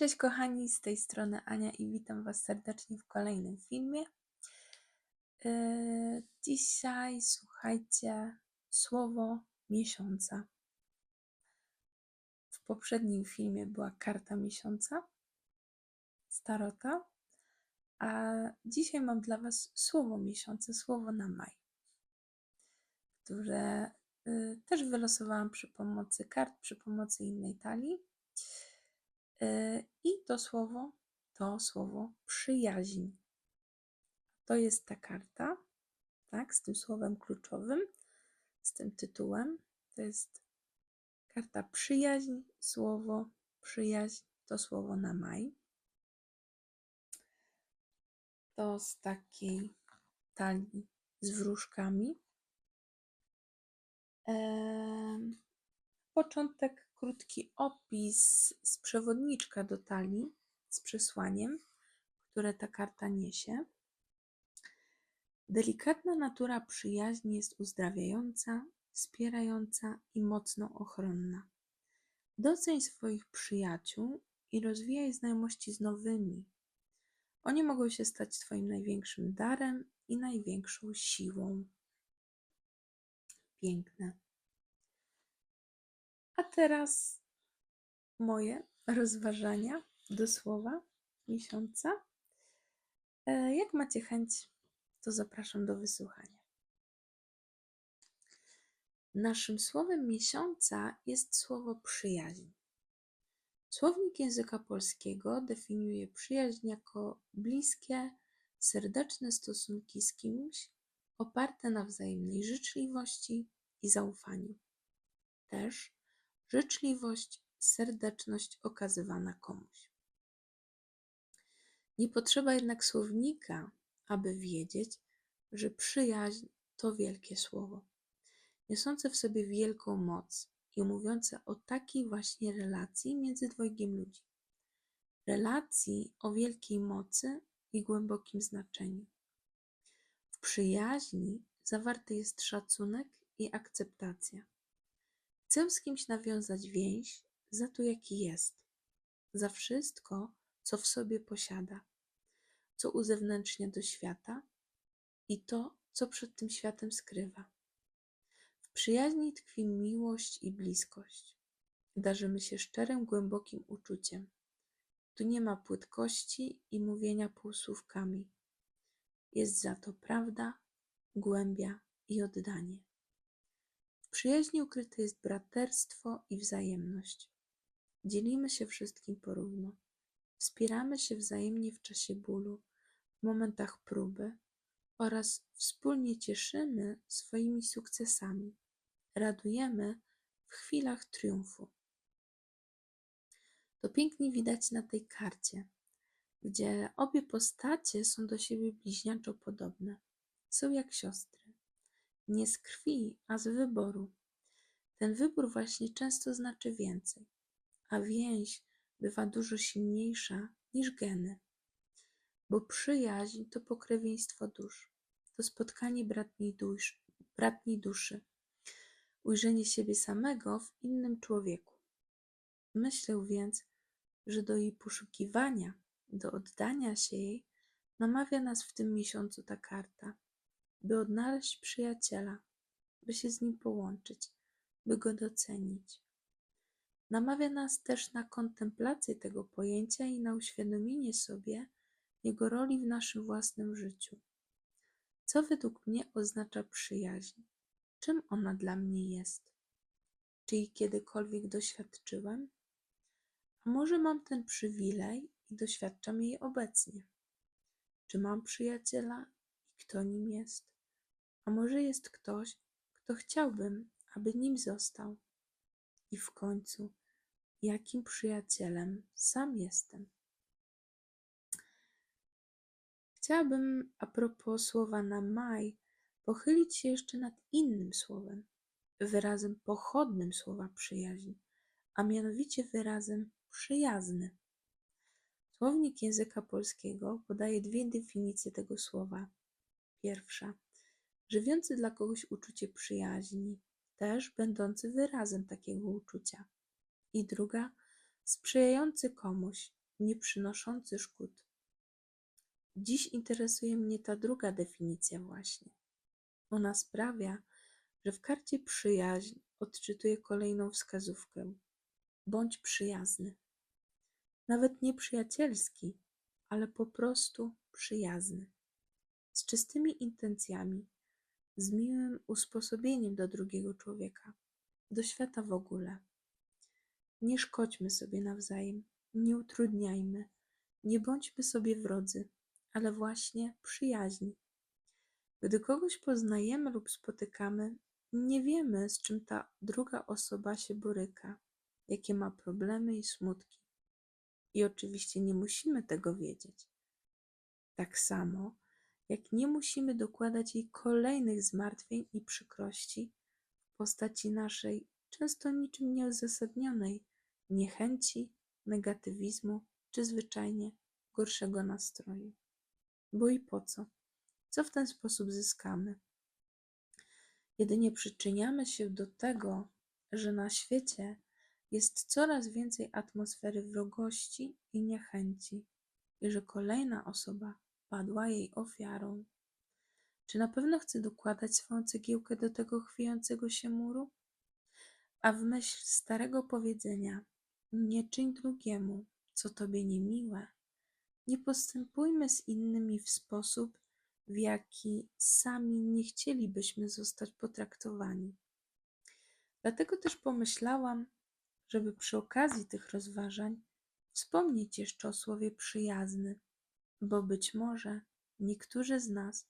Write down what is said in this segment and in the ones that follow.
Cześć kochani, z tej strony Ania i witam Was serdecznie w kolejnym filmie. Yy, Dzisiaj słuchajcie słowo miesiąca. W poprzednim filmie była karta miesiąca, starota, a dzisiaj mam dla Was słowo miesiąca, słowo na maj, które yy, też wylosowałam przy pomocy kart, przy pomocy innej talii. Yy, I to słowo to słowo przyjaźń. To jest ta karta, tak, z tym słowem kluczowym, z tym tytułem. To jest karta przyjaźń, słowo przyjaźń to słowo na maj. To z takiej talii z wróżkami. Em, Początek krótki opis z przewodniczka do talii z przesłaniem, które ta karta niesie. Delikatna natura przyjaźni jest uzdrawiająca, wspierająca i mocno ochronna. Doceń swoich przyjaciół i rozwijaj znajomości z nowymi. Oni mogą się stać Twoim największym darem i największą siłą. Piękne. A teraz moje rozważania do słowa miesiąca. E, Jak macie chęć, to zapraszam do wysłuchania. Naszym słowem miesiąca jest słowo przyjaźń. Słownik języka polskiego definiuje przyjaźń jako bliskie, serdeczne stosunki z kimś, oparte na wzajemnej życzliwości i zaufaniu. Też życzliwość, serdeczność okazywana komuś. Nie potrzeba jednak słownika, aby wiedzieć, że przyjaźń to wielkie słowo, niosące w sobie wielką moc i mówiące o takiej właśnie relacji między dwojgiem ludzi. Relacji o wielkiej mocy i głębokim znaczeniu. W przyjaźni zawarty jest szacunek i akceptacja. Chcę z kimś nawiązać więź za to, jaki jest, za wszystko, co w sobie posiada, co uzewnętrznia do świata i to, co przed tym światem skrywa. W przyjaźni tkwi miłość i bliskość. Darzymy się szczerym, głębokim uczuciem. Tu nie ma płytkości i mówienia półsłówkami. Jest za to prawda, głębia i oddanie. Przyjaźni ukryte jest braterstwo i wzajemność. Dzielimy się wszystkim porówno. Wspieramy się wzajemnie w czasie bólu, w momentach próby oraz wspólnie cieszymy swoimi sukcesami. Radujemy w chwilach triumfu. To pięknie widać na tej karcie, gdzie obie postacie są do siebie bliźniaczo podobne. Są jak siostry nie z krwi, a z wyboru. Ten wybór właśnie często znaczy więcej, a więź bywa dużo silniejsza niż geny. Bo przyjaźń to pokrewieństwo dusz, to spotkanie bratniej, dusz, bratniej duszy, ujrzenie siebie samego w innym człowieku. Myślę więc, że do jej poszukiwania, do oddania się jej namawia nas w tym miesiącu ta karta by odnaleźć przyjaciela, by się z nim połączyć, by go docenić. Namawia nas też na kontemplację tego pojęcia i na uświadomienie sobie jego roli w naszym własnym życiu. Co według mnie oznacza przyjaźń? Czym ona dla mnie jest? Czy jej kiedykolwiek doświadczyłem? A może mam ten przywilej i doświadczam jej obecnie? Czy mam przyjaciela i kto nim jest? A może jest ktoś, kto chciałbym, aby nim został? I w końcu, jakim przyjacielem sam jestem? Chciałabym a propos słowa na maj pochylić się jeszcze nad innym słowem, wyrazem pochodnym słowa przyjaźń, a mianowicie wyrazem przyjazny. Słownik języka polskiego podaje dwie definicje tego słowa. Pierwsza żywiący dla kogoś uczucie przyjaźni, też będący wyrazem takiego uczucia. I druga, sprzyjający komuś, nieprzynoszący szkód. Dziś interesuje mnie ta druga definicja właśnie. Ona sprawia, że w karcie przyjaźń odczytuję kolejną wskazówkę. Bądź przyjazny. Nawet nie przyjacielski, ale po prostu przyjazny. Z czystymi intencjami, z miłym usposobieniem do drugiego człowieka, do świata w ogóle. Nie szkodźmy sobie nawzajem, nie utrudniajmy, nie bądźmy sobie wrodzy, ale właśnie przyjaźni. Gdy kogoś poznajemy lub spotykamy, nie wiemy, z czym ta druga osoba się boryka, jakie ma problemy i smutki. I oczywiście nie musimy tego wiedzieć. Tak samo, jak nie musimy dokładać jej kolejnych zmartwień i przykrości w postaci naszej często niczym nieuzasadnionej niechęci, negatywizmu czy zwyczajnie gorszego nastroju. Bo i po co? Co w ten sposób zyskamy? Jedynie przyczyniamy się do tego, że na świecie jest coraz więcej atmosfery wrogości i niechęci, i że kolejna osoba padła jej ofiarą. Czy na pewno chce dokładać swoją cegiełkę do tego chwiejącego się muru? A w myśl starego powiedzenia: Nie czyń drugiemu, co tobie niemiłe, nie postępujmy z innymi w sposób, w jaki sami nie chcielibyśmy zostać potraktowani. Dlatego też pomyślałam, żeby przy okazji tych rozważań wspomnieć jeszcze o słowie przyjazny, bo być może niektórzy z nas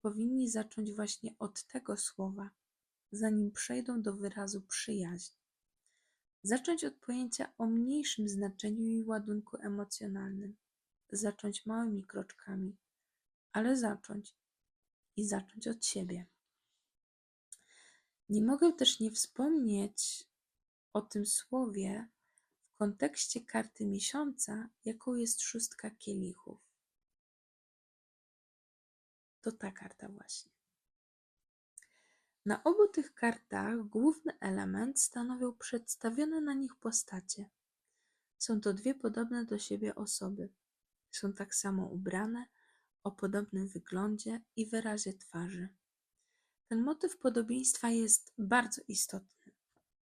powinni zacząć właśnie od tego słowa, zanim przejdą do wyrazu przyjaźń. Zacząć od pojęcia o mniejszym znaczeniu i ładunku emocjonalnym, zacząć małymi kroczkami, ale zacząć i zacząć od siebie. Nie mogę też nie wspomnieć o tym słowie w kontekście karty miesiąca, jaką jest szóstka kielichów. To ta karta właśnie. Na obu tych kartach główny element stanowią przedstawione na nich postacie. Są to dwie podobne do siebie osoby. Są tak samo ubrane, o podobnym wyglądzie i wyrazie twarzy. Ten motyw podobieństwa jest bardzo istotny.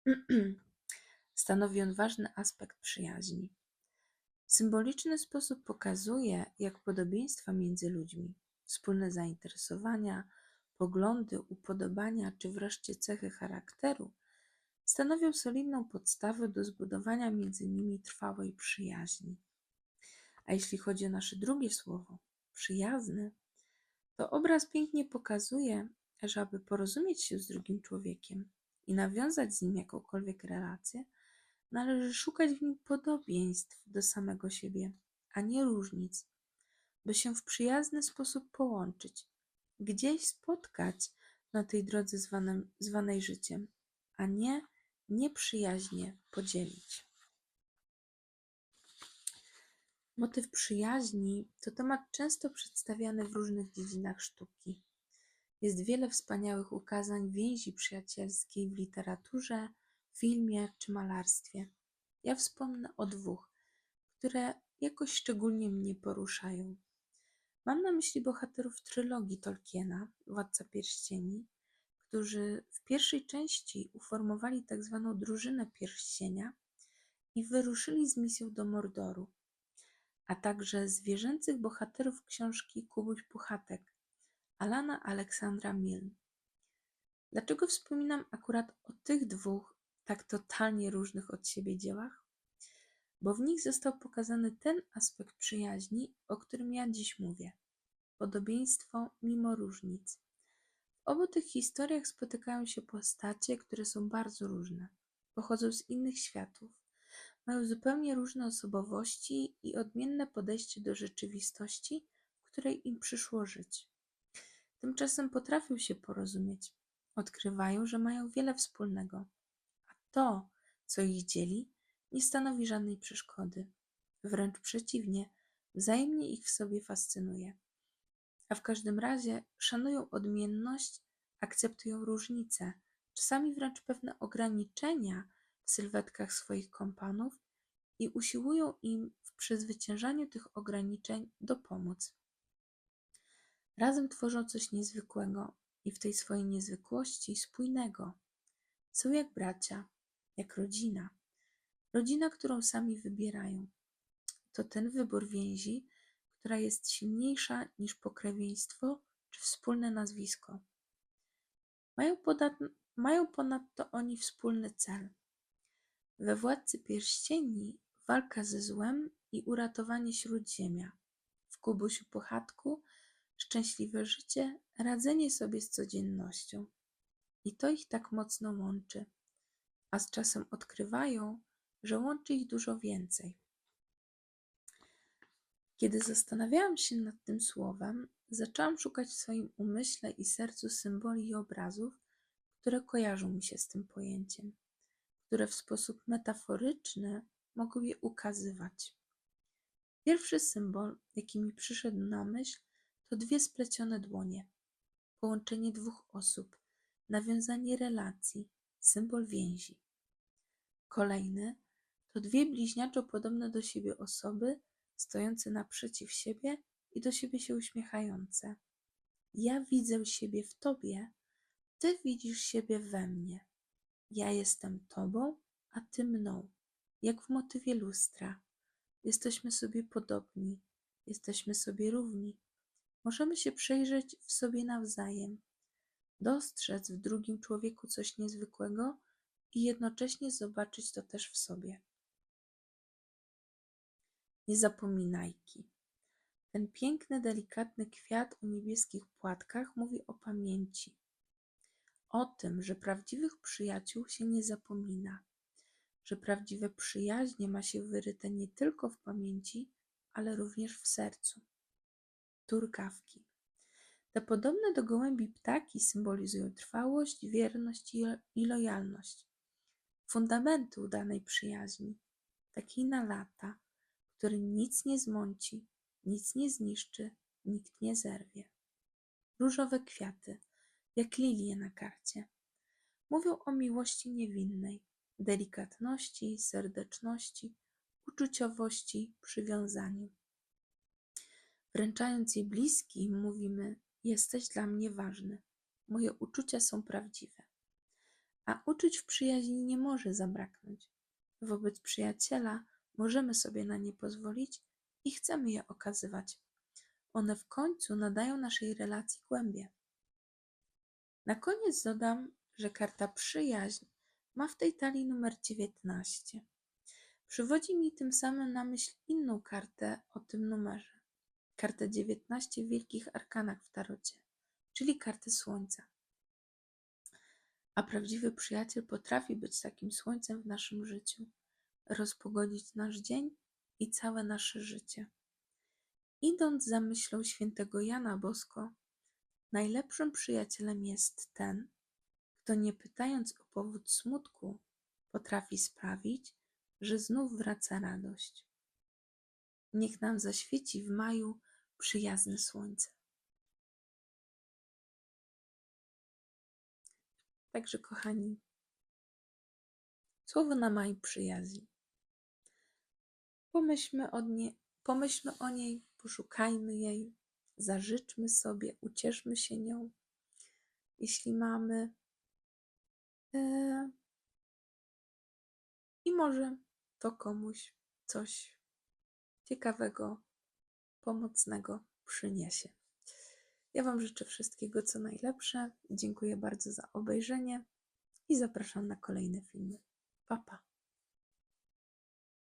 Stanowi on ważny aspekt przyjaźni. W symboliczny sposób pokazuje, jak podobieństwa między ludźmi, wspólne zainteresowania, poglądy, upodobania czy wreszcie cechy charakteru stanowią solidną podstawę do zbudowania między nimi trwałej przyjaźni. A jeśli chodzi o nasze drugie słowo, przyjazny, to obraz pięknie pokazuje, że aby porozumieć się z drugim człowiekiem i nawiązać z nim jakąkolwiek relację, należy szukać w nim podobieństw do samego siebie, a nie różnic, by się w przyjazny sposób połączyć, gdzieś spotkać na tej drodze zwanym, zwanej życiem, a nie nieprzyjaźnie podzielić. Motyw przyjaźni to temat często przedstawiany w różnych dziedzinach sztuki. Jest wiele wspaniałych ukazań więzi przyjacielskiej w literaturze, filmie czy malarstwie. Ja wspomnę o dwóch, które jakoś szczególnie mnie poruszają. Mam na myśli bohaterów trylogii Tolkiena, Władca Pierścieni, którzy w pierwszej części uformowali tak zwaną drużynę pierścienia i wyruszyli z misją do Mordoru, a także zwierzęcych bohaterów książki Kubuś Puchatek Alana Aleksandra Milne. Dlaczego wspominam akurat o tych dwóch tak totalnie różnych od siebie dziełach? Bo w nich został pokazany ten aspekt przyjaźni, o którym ja dziś mówię podobieństwo mimo różnic. W obu tych historiach spotykają się postacie, które są bardzo różne, pochodzą z innych światów, mają zupełnie różne osobowości i odmienne podejście do rzeczywistości, w której im przyszło żyć. Tymczasem potrafią się porozumieć, odkrywają, że mają wiele wspólnego, a to, co ich dzieli, nie stanowi żadnej przeszkody. Wręcz przeciwnie, wzajemnie ich w sobie fascynuje. A w każdym razie szanują odmienność, akceptują różnice, czasami wręcz pewne ograniczenia w sylwetkach swoich kompanów i usiłują im w przezwyciężaniu tych ograniczeń dopomóc. Razem tworzą coś niezwykłego i w tej swojej niezwykłości spójnego. Są jak bracia, jak rodzina. Rodzina, którą sami wybierają. To ten wybór więzi, która jest silniejsza niż pokrewieństwo czy wspólne nazwisko. Mają, podat- mają ponadto oni wspólny cel. We Władcy Pierścieni walka ze złem i uratowanie Śródziemia. W Kubusiu Puchatku szczęśliwe życie, radzenie sobie z codziennością. I to ich tak mocno łączy, a z czasem odkrywają, że łączy ich dużo więcej. Kiedy zastanawiałam się nad tym słowem, zaczęłam szukać w swoim umyśle i sercu symboli i obrazów, które kojarzą mi się z tym pojęciem, które w sposób metaforyczny mogą je ukazywać. Pierwszy symbol, jaki mi przyszedł na myśl, to dwie splecione dłonie, połączenie dwóch osób, nawiązanie relacji, symbol więzi. Kolejny to dwie bliźniaczo podobne do siebie osoby, stojące naprzeciw siebie i do siebie się uśmiechające. Ja widzę siebie w tobie, ty widzisz siebie we mnie. Ja jestem tobą, a ty mną, jak w motywie lustra. Jesteśmy sobie podobni, jesteśmy sobie równi. Możemy się przejrzeć w sobie nawzajem, dostrzec w drugim człowieku coś niezwykłego i jednocześnie zobaczyć to też w sobie. Nie zapominajki. Ten piękny, delikatny kwiat o niebieskich płatkach mówi o pamięci. O tym, że prawdziwych przyjaciół się nie zapomina, że prawdziwe przyjaźnie ma się wyryte nie tylko w pamięci, ale również w sercu. Turkawki. Te podobne do gołębi ptaki symbolizują trwałość, wierność i lojalność. Fundamenty udanej przyjaźni, takiej na lata, który nic nie zmąci, nic nie zniszczy, nikt nie zerwie. Różowe kwiaty, jak lilie na karcie, mówią o miłości niewinnej, delikatności, serdeczności, uczuciowości, przywiązaniu. Wręczając jej bliski, mówimy: Jesteś dla mnie ważny, moje uczucia są prawdziwe. A uczuć w przyjaźni nie może zabraknąć. Wobec przyjaciela możemy sobie na nie pozwolić i chcemy je okazywać. One w końcu nadają naszej relacji głębie. Na koniec dodam, że karta przyjaźń ma w tej talii numer 19. Przywodzi mi tym samym na myśl inną kartę o tym numerze. Kartę 19 w wielkich arkanach w tarocie, czyli kartę słońca. A prawdziwy przyjaciel potrafi być takim słońcem w naszym życiu rozpogodzić nasz dzień i całe nasze życie. Idąc za myślą świętego Jana Bosko, najlepszym przyjacielem jest ten, kto nie pytając o powód smutku, potrafi sprawić, że znów wraca radość. Niech nam zaświeci w maju przyjazne słońce. Także, kochani, słowo na maj przyjaźni. Pomyślmy o, nie, pomyślmy o niej, poszukajmy jej, zażyczmy sobie, ucieszmy się nią, jeśli mamy. E, I może to komuś coś ciekawego, pomocnego przyniesie. Ja Wam życzę wszystkiego co najlepsze. Dziękuję bardzo za obejrzenie i zapraszam na kolejne filmy. Pa, pa.